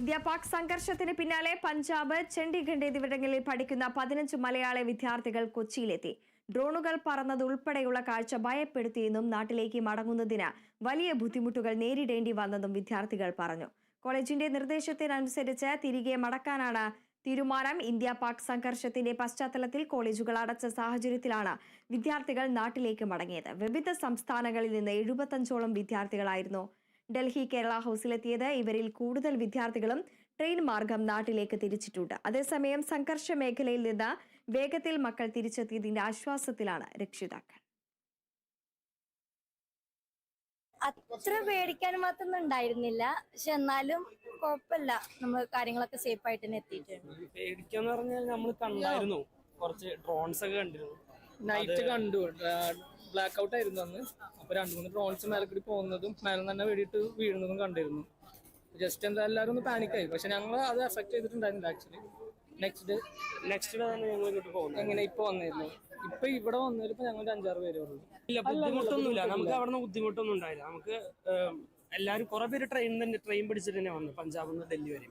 India Pak സംഘർഷത്തിന് പിന്നാലെ പഞ്ചാബ് ചണ്ഡീഗഡ് എന്നിവിടങ്ങളിൽ പഠിക്കുന്ന പതിനഞ്ച് മലയാളി വിദ്യാർത്ഥികൾ കൊച്ചിയിലെത്തി. ഡ്രോണുകൾ പറന്നതുൾപ്പെടെയുള്ള കാഴ്ച ഭയപ്പെടുത്തിയെന്നും നാട്ടിലേക്ക് മടങ്ങുന്നതിന് വലിയ ബുദ്ധിമുട്ടുകൾ നേരിടേണ്ടി വന്നെന്നും വിദ്യാർത്ഥികൾ പറഞ്ഞു. കോളേജിന്റെ നിർദ്ദേശത്തിനനുസരിച്ച് തിരികെ മടക്കാനാണ് തീരുമാനം. ഇന്ത്യ പാക് സംഘർഷത്തിന്റെ പശ്ചാത്തലത്തിൽ കോളേജുകൾ അടച്ച സാഹചര്യത്തിലാണ് വിദ്യാർത്ഥികൾ നാട്ടിലേക്ക് മടങ്ങിയത്. വിവിധ സംസ്ഥാനങ്ങളിൽ നിന്ന് എഴുപത്തഞ്ചോളം വിദ്യാർത്ഥികളായിരുന്നു ഡൽഹി കേരള ഹൌസിലെത്തിയത്. ഇവരിൽ കൂടുതൽ വിദ്യാർത്ഥികളും ട്രെയിൻ മാർഗം നാട്ടിലേക്ക് തിരിച്ചിട്ടുണ്ട്. അതേസമയം സംഘർഷ മേഖലയിൽ നിന്ന് വേഗത്തിൽ മക്കൾ തിരിച്ചെത്തിയതിന്റെ ആശ്വാസത്തിലാണ് രക്ഷിതാക്കൾ. അത്ര പേടിക്കാൻ മാത്രം ഉണ്ടായിരുന്നില്ല. പക്ഷെ എന്നാലും കുഴപ്പമില്ല. നമ്മൾ കാര്യങ്ങളൊക്കെ സേഫ് ആയിട്ട് തന്നെ എത്തിയിട്ടുണ്ട്. പേടിക്കാന്ന് പറഞ്ഞാൽ നമ്മൾ കണ്ടായിരുന്നു. കുറച്ച് ഡ്രോൺസ് ഒക്കെ കണ്ടിരുന്നു. നൈറ്റ് കണ്ടു. ബ്ലാക്ക് ഔട്ട് ആയിരുന്നു അന്ന്. അപ്പൊ രണ്ടു മൂന്ന് ഡ്രോൺസ് മേലെ കൂടി പോകുന്നതും മേലെ തന്നെ വേണ്ടിയിട്ട് വീഴുന്നതും കണ്ടിരുന്നു. ജസ്റ്റ് എന്താ എല്ലാവരും ഒന്ന് പാനിക്കായി ആയി. പക്ഷെ ഞങ്ങൾ അത് എഫക്ട് ചെയ്തിട്ടുണ്ടായിരുന്നില്ല ആക്ച്വലി നെക്സ്റ്റ് നെക്സ്റ്റ് ഡേ തന്നെ ഞങ്ങൾ ഇങ്ങോട്ട് പോകുന്നത്. എങ്ങനെ ഇപ്പൊ വന്നിരുന്നു? ഇപ്പൊ ഇവിടെ വന്നതിൽ ഇപ്പൊ ഞങ്ങൾ അഞ്ചാറ് പേര് ഉള്ളൂ. ഇല്ല ബുദ്ധിമുട്ടൊന്നുമില്ല. നമുക്ക് അവിടെ നിന്ന് ബുദ്ധിമുട്ടൊന്നും ഉണ്ടായില്ല. നമുക്ക് എല്ലാവരും കുറെ പേര് ട്രെയിൻ തന്നെ ട്രെയിൻ പിടിച്ചിട്ട് തന്നെ വന്നു. പഞ്ചാബിൽ നിന്ന് ഡൽഹി വരെ